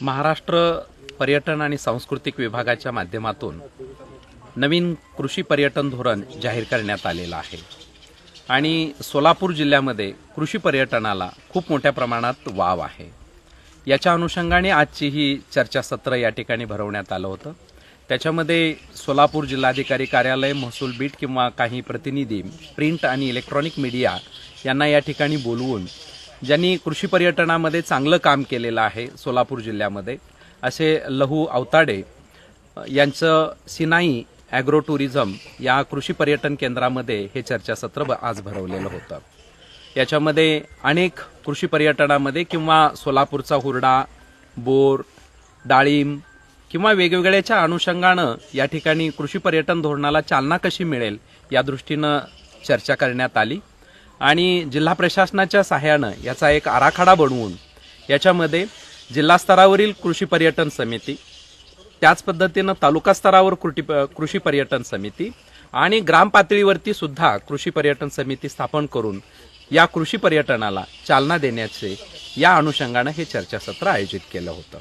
महाराष्ट्र पर्यटन आणि सांस्कृतिक विभागाच्या माध्यमातून नवीन कृषी पर्यटन धोरण जाहीर करण्यात आलेलं आहे. आणि सोलापूर जिल्ह्यामध्ये कृषी पर्यटनाला खूप मोठ्या प्रमाणात वाव आहे. याच्या अनुषंगाने आजची ही चर्चासत्र या ठिकाणी भरवण्यात आलं होतं. त्याच्यामध्ये सोलापूर जिल्हाधिकारी कार्यालय महसूल बीट किंवा काही प्रतिनिधी प्रिंट आणि इलेक्ट्रॉनिक मीडिया यांना या ठिकाणी बोलवून ज्यांनी कृषी पर्यटनामध्ये चांगलं काम केलेलं आहे सोलापूर जिल्ह्यामध्ये असे लहू अवताडे यांचं सिनाई ॲग्रो टुरिझम या कृषी पर्यटन केंद्रामध्ये हे चर्चासत्र आज भरवलेलं होतं. याच्यामध्ये अनेक कृषी पर्यटनामध्ये किंवा सोलापूरचा हुरडा बोर डाळिंब किंवा वेगवेगळ्याच्या अनुषंगानं या ठिकाणी कृषी पर्यटन धोरणाला चालना कशी मिळेल या दृष्टीनं चर्चा करण्यात आली. आणि जिल्हा प्रशासनाच्या सहाय्यानं याचा एक आराखडा बनवून याच्यामध्ये जिल्हा स्तरावरील कृषी पर्यटन समिती त्याच पद्धतीनं तालुका स्तरावर कृटी कृषी पर्यटन समिती आणि ग्राम पातळीवरती सुद्धा कृषी पर्यटन समिती स्थापन करून या कृषी पर्यटनाला चालना देण्याचे या अनुषंगानं हे चर्चासत्र आयोजित केलं होतं.